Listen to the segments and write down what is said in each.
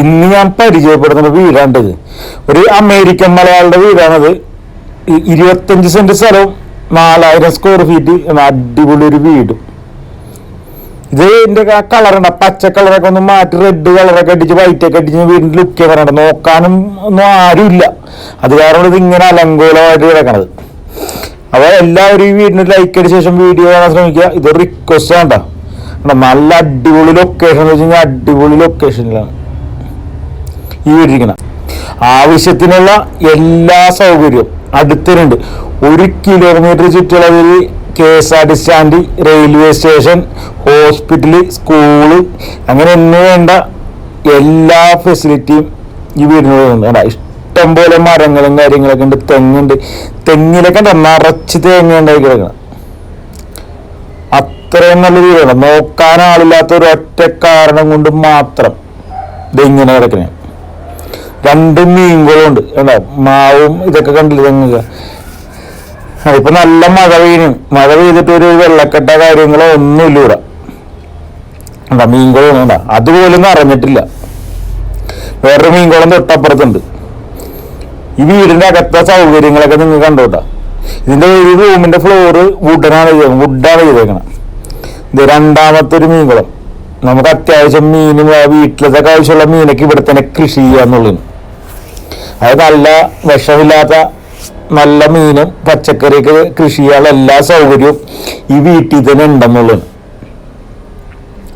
ഇന്ന് ഞാൻ പരിചയപ്പെടുന്ന വീടാണിത്. ഒരു അമേരിക്കൻ മലയാളിയുടെ വീടാണത്. ഇരുപത്തഞ്ച് സെന്റ് സ്ഥലവും നാലായിരം സ്ക്വയർ ഫീറ്റ് അടിപൊളി ഒരു വീടും. ഇത് ഇതിന്റെ കളറുണ്ട് പച്ച കളറൊക്കെ ഒന്ന് മാറ്റി റെഡ് കളറൊക്കെ അടിച്ച് വൈറ്റ് ഒക്കെ അടിച്ച് വീടിന്റെ ലുക്ക് വരണ്ട നോക്കാനും ഒന്നും ആരുമില്ല. അത് കാരണം ഇത് ഇങ്ങനെ അലങ്കോലമായിട്ട് കിടക്കണത്. അപ്പൊ എല്ലാവരും ഈ വീടിന് ലൈക്ക് അടിച്ച ശേഷം വീഡിയോ കാണാൻ ശ്രമിക്കുക. ഇത് റിക്വസ്റ്റ് വേണ്ട നല്ല അടിപൊളി ലൊക്കേഷൻ എന്ന് വെച്ച് കഴിഞ്ഞാൽ അടിപൊളി ലൊക്കേഷനിലാണ് ഈ ആവശ്യത്തിനുള്ള എല്ലാ സൗകര്യവും അടുത്തിട്ടുണ്ട്. ഒരു കിലോമീറ്റർ ചുറ്റളവിൽ K S R T stand railway station hospital school അങ്ങനെ എന്ന് വേണ്ട. എല്ലാ ഫെസിലിറ്റിയും ഈ വീടിനുള്ളതുണ്ട് കണ്ടാ, ഇഷ്ടം പോലെ മരങ്ങളും കാര്യങ്ങളൊക്കെ ഉണ്ട്. തെങ്ങുണ്ട്. തെങ്ങിലൊക്കെ നിറച്ച് തേങ്ങ ഉണ്ടായി കിടക്കണം അത്രയും നല്ല വീടാണ് നോക്കാൻ ആളില്ലാത്ത ഒരു ഒറ്റ കാരണം കൊണ്ട് മാത്രം ഇതിങ്ങനെ കിടക്കണേ. രണ്ട് മീൻകളുണ്ട്. കണ്ടോ മാവും ഇതൊക്കെ കണ്ടില്ല തെങ്ങുക ഇപ്പൊ നല്ല മഴ പെയ്യും മഴ പെയ്തിട്ട് ഒരു വെള്ളക്കെട്ട കാര്യങ്ങളോ ഒന്നുമില്ല ഇവിടെ. കണ്ടോ മീൻകുളം വേണ്ട അതുപോലും അറിഞ്ഞിട്ടില്ല വേറൊരു മീൻകുളം തൊട്ടപ്പുറത്തുണ്ട്. ഈ വീടിന്റെ അകത്തെ സൗകര്യങ്ങളൊക്കെ നിങ്ങൾ കണ്ടോട്ടാ ഇതിന്റെ ഒരു റൂമിന്റെ ഫ്ലോറ് വുഡനാണ് വുഡാണ് ചെയ്തേക്കണം. ഇത് രണ്ടാമത്തെ ഒരു മീൻകുളം. നമുക്ക് അത്യാവശ്യം മീനും വീട്ടിലത്തെ ആവശ്യമുള്ള മീനൊക്കെ ഇവിടെ തന്നെ കൃഷി ചെയ്യാന്നുള്ളു അത് നല്ല വിഷമില്ലാത്ത നല്ല മീനും പച്ചക്കറിയൊക്കെ കൃഷി ചെയ്യാനുള്ള എല്ലാ സൗകര്യവും ഈ വീട്ടിൽ തന്നെ ഉണ്ടെന്നുള്ളത്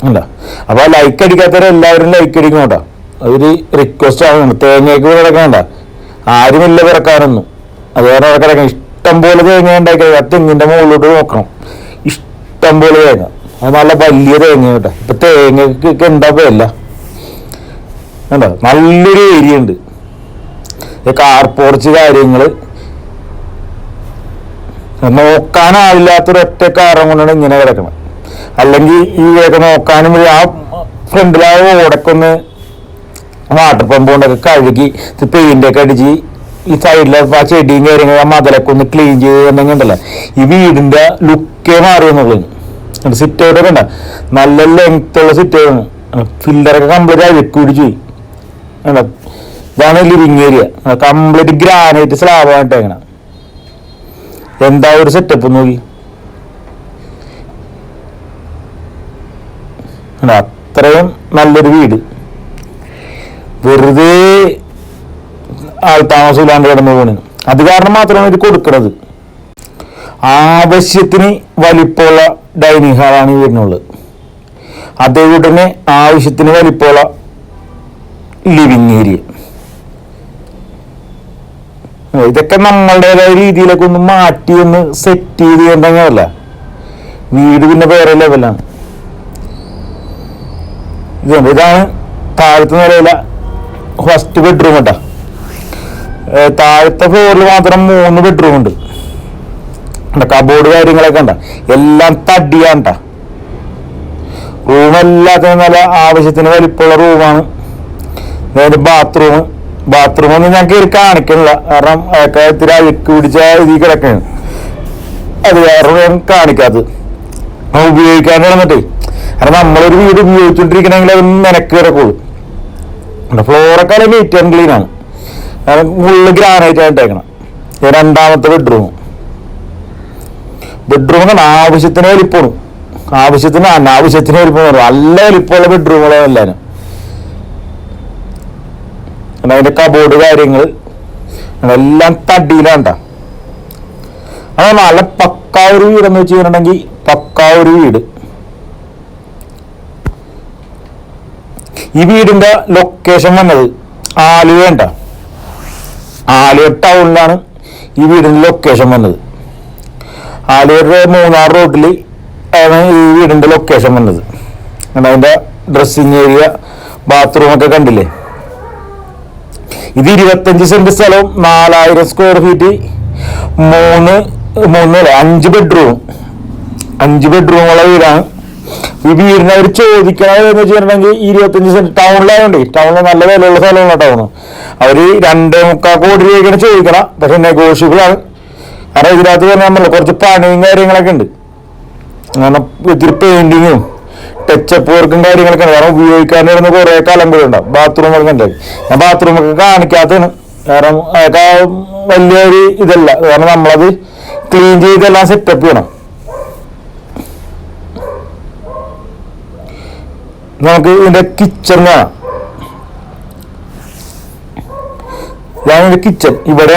ഉണ്ടോ? അപ്പൊ ലൈക്ക് അടിക്കാത്തവരെല്ലാവരും ലൈക്ക് അടിക്കണം കേട്ടോ. അതൊരു റിക്വസ്റ്റ് ആണ്. തേങ്ങയ്ക്ക് കിടക്കണ്ട ആരുമില്ല പിറക്കാനൊന്നും. അതുപോലെ അവിടെ കിടക്കണം. ഇഷ്ടം പോലെ തേങ്ങ ഉണ്ടാക്കി ആ തെങ്ങിന്റെ മുകളിലോട്ട് നോക്കണം. ഇഷ്ടംപോലെ തേങ്ങ. അത് നല്ല വലിയ തേങ്ങ കേട്ടോ. ഇപ്പൊ തേങ്ങയ്ക്കൊക്കെ വില? കണ്ടോ? നല്ലൊരു ഏരിയ ഉണ്ട്. കാർ പോർച്ച് കാര്യങ്ങൾ നോക്കാനാവില്ലാത്തൊരു ഒറ്റ കാരണം കൊണ്ടാണ് ഇങ്ങനെ കിടക്കുന്നത് അല്ലെങ്കിൽ ഈ ഇതൊക്കെ നോക്കാനും വഴി ആ ഫ്രണ്ടിൽ ആ ഓടക്കൊന്ന് വാട്ടർ പമ്പ് കൊണ്ടൊക്കെ കഴുകി പെയിന്റൊക്കെ അടിച്ച് ഈ സൈഡിലെ ആ ചെടിയും കാര്യങ്ങളും ആ മതിലൊക്കെ ഒന്ന് ക്ലീൻ ചെയ്ത് എന്തെങ്കിലും ഉണ്ടല്ലോ. ഈ വീടിന്റെ ലുക്കേ മാറിയെന്നുള്ളത് സിറ്റ് ഔട്ടൊക്കെ ഉണ്ട. നല്ല ലെങ്ത് ഉള്ള സിറ്റ് ഔട്ടാണ് ഫില്ലറൊക്കെ കംപ്ലീറ്റ് അഴുക്ക് പിടിച്ചു? ഇതാണ് ലിവിങ് ഏരിയ കംപ്ലീറ്റ് ഗ്രാനൈറ്റ് സ്ലാബായിട്ട് എങ്ങനെ എന്താ ഒരു സെറ്റപ്പ് നോക്കി. അത്രയും നല്ലൊരു വീട്. വെറുതെ ആൾ താമസമില്ലാണ്ട് കിടന്നു പോണ്. അത് കാരണം മാത്രമാണ് ഇത് കൊടുക്കുന്നത് ആവശ്യത്തിന് വലിപ്പമുള്ള ഡൈനിങ് ഹാളാണ് ഈ വീടിനുള്ളത്. അതേപോലെ തന്നെ ആവശ്യത്തിന് വലിപ്പമുള്ള ലിവിങ് ഏരിയ ഇതൊക്കെ നമ്മളുടേതായ രീതിയിലൊക്കെ ഒന്ന് മാറ്റി ഒന്ന് സെറ്റ് ചെയ്ത് ചെയ്യണ്ടെങ്കിലല്ല വീട് പിന്നെ വേറെ ലെവലാണ് ഇതുണ്ട് ഇതാണ് താഴത്തെ നിലയിലെ ഫസ്റ്റ് ബെഡ്റൂം കേട്ടാ താഴത്തെ ഫ്ലോറിൽ മാത്രം മൂന്ന് ബെഡ്റൂം ഉണ്ട്. കബോർഡ് കാര്യങ്ങളൊക്കെ ഉണ്ടാ എല്ലാം തടിയാണ് റൂമെല്ലാത്തിനും നല്ല ആവശ്യത്തിന് വലിപ്പമുള്ള റൂമാണ് അതായത് ബാത്റൂം ബാത്റൂം ഒന്നും ഞാൻ കയറി കാണിക്കണില്ല കാരണം ഇത്തിരി അഴുക്ക് പിടിച്ച ഇതിൽ കിടക്കാണ് അത് വേറെ ഞാൻ കാണിക്കാത്തത്. അത് ഉപയോഗിക്കാൻ നടന്നിട്ടേ. കാരണം നമ്മളൊരു വീട് ഉപയോഗിച്ചോണ്ടിരിക്കണമെങ്കിൽ അത് നിനക്ക് കിടക്കുള്ളൂ. ഫ്ലോറൊക്കെ അല്ലെങ്കിൽ ആൻഡ് ക്ലീൻ ആണ്. കാരണം ഫുള്ള് ഗ്രാനൈറ്റ് ആയിട്ട് ഇത് രണ്ടാമത്തെ ബെഡ്റൂം ബെഡ്റൂം ആവശ്യത്തിന് വലിപ്പമാണ്. ആവശ്യത്തിന് അനാവശ്യത്തിന് വലിപ്പം നല്ല വലിപ്പമുള്ള ബെഡ്റൂമുകളാണ് എല്ലാവരും അതിന്റെ കബോർഡ് കാര്യങ്ങൾ എല്ലാം തടിയിലാണ്ട. അത് നല്ല പക്കാ ഒരു വീടെന്ന് വെച്ച് കഴിഞ്ഞിട്ടുണ്ടെങ്കിൽ പക്കാ ഒരു വീട്. ഈ വീടിന്റെ ലൊക്കേഷൻ വന്നത് ആലുവേണ്ട ആലുവ ടൗണിലാണ് ഈ വീടിന്റെ ലൊക്കേഷൻ വന്നത്. ആലുവയുടെ മൂന്നാർ റോഡിൽ ആണ് ഈ വീടിന്റെ ലൊക്കേഷൻ വന്നത്. അതിന്റെ ഡ്രസ്സിങ് ഏരിയ ബാത്റൂം ഒക്കെ കണ്ടില്ലേ? ഇത് ഇരുപത്തഞ്ച് സെന്റ് സ്ഥലവും നാലായിരം സ്ക്വയർ ഫീറ്റ് മൂന്ന് മൂന്ന് അഞ്ച് ബെഡ്റൂം അഞ്ച് ബെഡ്റൂമുള്ള വീടാണ് ഈ വീടിന് അവർ ചോദിക്കണത് എന്ന് വെച്ചിട്ടുണ്ടെങ്കിൽ ഇരുപത്തഞ്ച് സെന്റ് ടൗണിലായതുകൊണ്ട് ടൗണിൽ നല്ല വിലയുള്ള സ്ഥലമാണ് ടൗണ് അവർ രണ്ടേ മുക്കാൽ കോടി രൂപയ്ക്കാണ് ചോദിക്കണം പക്ഷെ നെഗോഷ്യബിൾ ആണ്. കാരണം ഇതിനകത്ത് നമ്മൾ കുറച്ച് പണിയും കാര്യങ്ങളൊക്കെ ഉണ്ട്. കാരണം ഇത്തിരി പെയിന്റിങ്ങും ടച്ചപ്പ് വർക്കും കാര്യങ്ങളൊക്കെ കാരണം ഉപയോഗിക്കാനിരുന്ന കുറെ കലമ്പുകളുണ്ടാവും. ബാത്റൂം ഒക്കെ ഉണ്ട് ഞാൻ ബാത്റൂം ഒക്കെ കാണിക്കാത്തതാണ്. കാരണം അതൊക്കെ വലിയൊരു ഇതല്ല. കാരണം നമ്മളത് ക്ലീൻ ചെയ്തെല്ലാം സെറ്റപ്പ് ചെയ്യണം. നമുക്ക് ഇതിന്റെ കിച്ചൺ കാണാം ഇതാണ് കിച്ചൺ ഇവിടെ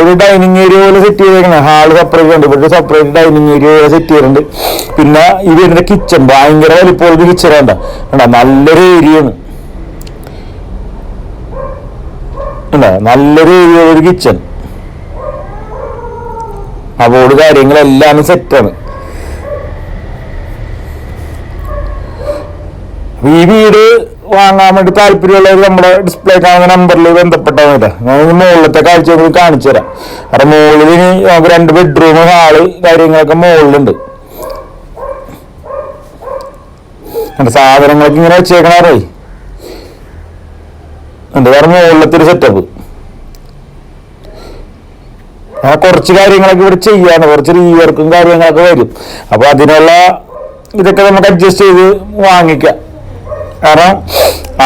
ഒരു ഡൈനിങ് ഏരിയ പോലെ സെറ്റ് ചെയ്തേക്കണേ. ഹാൾ സെപ്പറേറ്റ് ഉണ്ട്. ഇവിടെ സെപ്പറേറ്റ് ഡൈനിങ് ഏരിയ പോലെ സെറ്റ് ചെയ്തിട്ടുണ്ട്. പിന്നെ ഈ വരുന്ന കിച്ചൺ ഭയങ്കര വലിപ്പമുള്ള കിച്ചൺ വേണ്ട വേണ്ട നല്ലൊരു ഏരിയ ആണ്. നല്ലൊരു ഏരിയ ഒരു കിച്ചൺ അവോട് കാര്യങ്ങളെല്ലാം സെറ്റാണ് ഈ വീട് വാങ്ങാൻ വേണ്ടി താല്പര്യമുള്ളവർ നമ്മുടെ ഡിസ്പ്ലേ കാണുന്ന നമ്പറിൽ ബന്ധപ്പെട്ടാൽ ഞാൻ ഈ മുകളിലത്തെ കാഴ്ച നമുക്ക് കാണിച്ചു തരാം. കാരണം മുകളിൽ ഇനി നമുക്ക് രണ്ട് ബെഡ്റൂം ഹാൾ കാര്യങ്ങളൊക്കെ മുകളിലുണ്ട്. സാധനങ്ങളൊക്കെ ഇങ്ങനെ വെച്ചേക്കണേ എന്റെ വേറെ മുകളിലത്തെ ഒരു സെറ്റപ്പ് ആ കുറച്ച് കാര്യങ്ങളൊക്കെ ഇവിടെ ചെയ്യാണ്. കുറച്ച് റീവർക്കും കാര്യങ്ങളൊക്കെ വരും. അപ്പൊ അതിനുള്ള ഇതൊക്കെ നമുക്ക് അഡ്ജസ്റ്റ് ചെയ്ത് വാങ്ങിക്കാം. കാരണം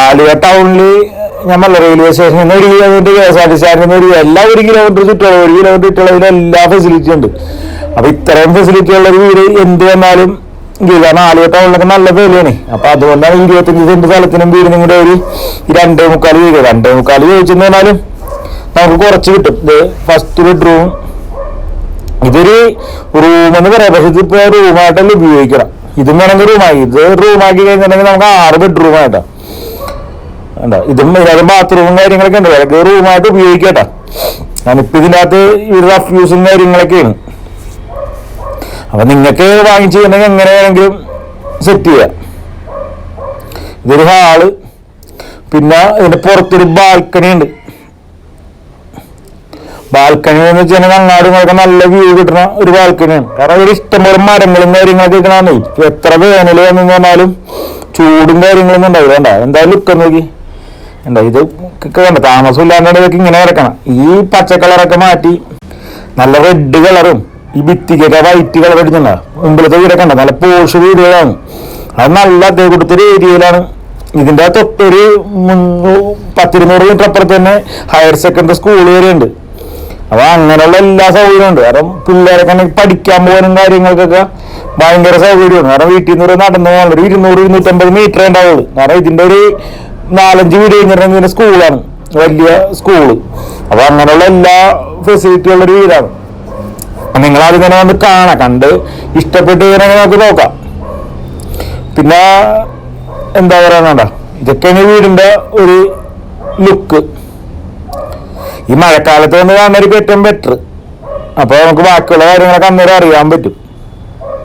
ആലുവ ടൗണിൽ നമ്മൾ റെയിൽവേ സ്റ്റേഷനിൽ നിന്ന് ഒരു kilometre K S R T സ്റ്റാൻഡിൽ ഒരു എല്ലാ ഒരു കിലോമീറ്റർ ചുറ്റുള്ള ഒരു കിലോമീറ്റർ ചുറ്റുള്ള എല്ലാ ഫെസിലിറ്റി ഉണ്ട്. അപ്പൊ ഇത്രയും ഫെസിലിറ്റി ഉള്ള വീട് എന്ത് വന്നാലും കാരണം ആലുവ ടൗണിലൊക്കെ നല്ല വിലയാണ്. അപ്പൊ അതുകൊണ്ടാണ് ഇരുപത്തഞ്ച് സെന്റ് സ്ഥലത്തിനും വീടിനും കൂടെ ഒരു രണ്ടേ മുക്കാൽ വീട്. രണ്ടേ മുക്കാൽ ചോദിച്ചെന്ന് പറഞ്ഞാലും നമുക്ക് കുറച്ച് കിട്ടും. ഇത് ഫസ്റ്റ് ബെഡ്റൂം ഇതൊരു റൂം എന്ന് പറയാം. പക്ഷെ ഇതിപ്പോ റൂമായിട്ടല്ല ഉപയോഗിക്കണം. ഇതും വേണമെങ്കിൽ റൂമായി ഇത് റൂമാക്കി കഴിഞ്ഞിട്ടുണ്ടെങ്കിൽ നമുക്ക് ആറ് ബെഡ്റൂം ആയിട്ടാ വേണ്ട ഇതും ഇതിനകത്ത് ബാത്റൂമും കാര്യങ്ങളൊക്കെ ഉണ്ട്. അതൊക്കെ റൂമായിട്ട് ഉപയോഗിക്കട്ടാ ഞാനിപ്പോ ഇതിനകത്ത് ഈ റഫ് യൂസും കാര്യങ്ങളൊക്കെയാണ് അപ്പൊ നിങ്ങൾക്ക് വാങ്ങിച്ചു കഴിഞ്ഞാൽ എങ്ങനെ വേണമെങ്കിലും സെറ്റ് ചെയ്യാം. ഇതൊരു ഹാൾ പിന്നെ ഇതിന്റെ പുറത്തൊരു ബാൽക്കണി ഉണ്ട്. ബാൽക്കണി എന്ന് വെച്ചാൽ അങ്ങാടുകളൊക്കെ നല്ല വ്യൂ കിട്ടുന്ന ഒരു ബാൽക്കണിയാണ്. കാരണം ഇവിടെ ഇഷ്ടംപോലെ മരങ്ങളും കാര്യങ്ങളൊക്കെ കിട്ടണമെന്നേ എത്ര വേനൽ വന്നു പറഞ്ഞാലും ചൂടും കാര്യങ്ങളൊന്നും ഉണ്ടാവില്ല. വേണ്ട എന്തായാലും ലുക്ക് നോക്കി. എന്താ ഇത് വേണ്ട താമസം ഇല്ലാണ്ട് ഇതൊക്കെ ഇങ്ങനെ കിടക്കണം ഈ പച്ച കളറൊക്കെ മാറ്റി നല്ല റെഡ് കളറും ഈ ഭിത്തിക്കൊക്കെ വൈറ്റ് കളർ അടിച്ചിട്ടുണ്ടോ മുമ്പിലത്തെ വീടൊക്കെ ഉണ്ട് നല്ല പോഷ് വീടുകളാണ്. അത് നല്ല അതേ കൊടുത്തൊരു ഏരിയയിലാണ്. ഇതിന്റെ തൊട്ടൊരു പത്തിരുന്നൂറ് മീറ്റർ അപ്പുറത്ത് തന്നെ ഹയർ സെക്കൻഡറി സ്കൂൾ വരെ ഉണ്ട്. അപ്പൊ അങ്ങനെയുള്ള എല്ലാ സൗകര്യവും ഉണ്ട്. കാരണം പിള്ളേരൊക്കെ പഠിക്കാൻ പോകാനും കാര്യങ്ങൾക്കൊക്കെ ഭയങ്കര സൗകര്യമാണ്. കാരണം വീട്ടിൽ നിന്ന് നടന്നു പോകാൻ ഒരു ഇരുന്നൂറ് ഇരുന്നൂറ്റമ്പത് മീറ്റർ ഉണ്ടാവുള്ളൂ. കാരണം ഇതിന്റെ ഒരു നാലഞ്ച് വീട് കഴിഞ്ഞിട്ടുണ്ടെങ്കിൽ സ്കൂളാണ് വലിയ സ്കൂൾ അപ്പൊ അങ്ങനെയുള്ള എല്ലാ ഫെസിലിറ്റി ഉള്ള ഒരു വീടാണ്. നിങ്ങൾ ആദ്യം തന്നെ വന്ന് കാണാം. കണ്ട് ഇഷ്ടപ്പെട്ട് കഴിഞ്ഞാൽ നമുക്ക് നോക്കാം. പിന്നെ എന്താ പറയാനുണ്ട? ഇതൊക്കെയാണ് വീടിന്റെ ഒരു ലുക്ക് ഈ മഴക്കാലത്ത് വന്ന് കാണുന്നവർക്ക് ഏറ്റവും ബെറ്റർ അപ്പോൾ നമുക്ക് ബാക്കിയുള്ള കാര്യങ്ങളൊക്കെ അന്നേരം അറിയാൻ പറ്റും.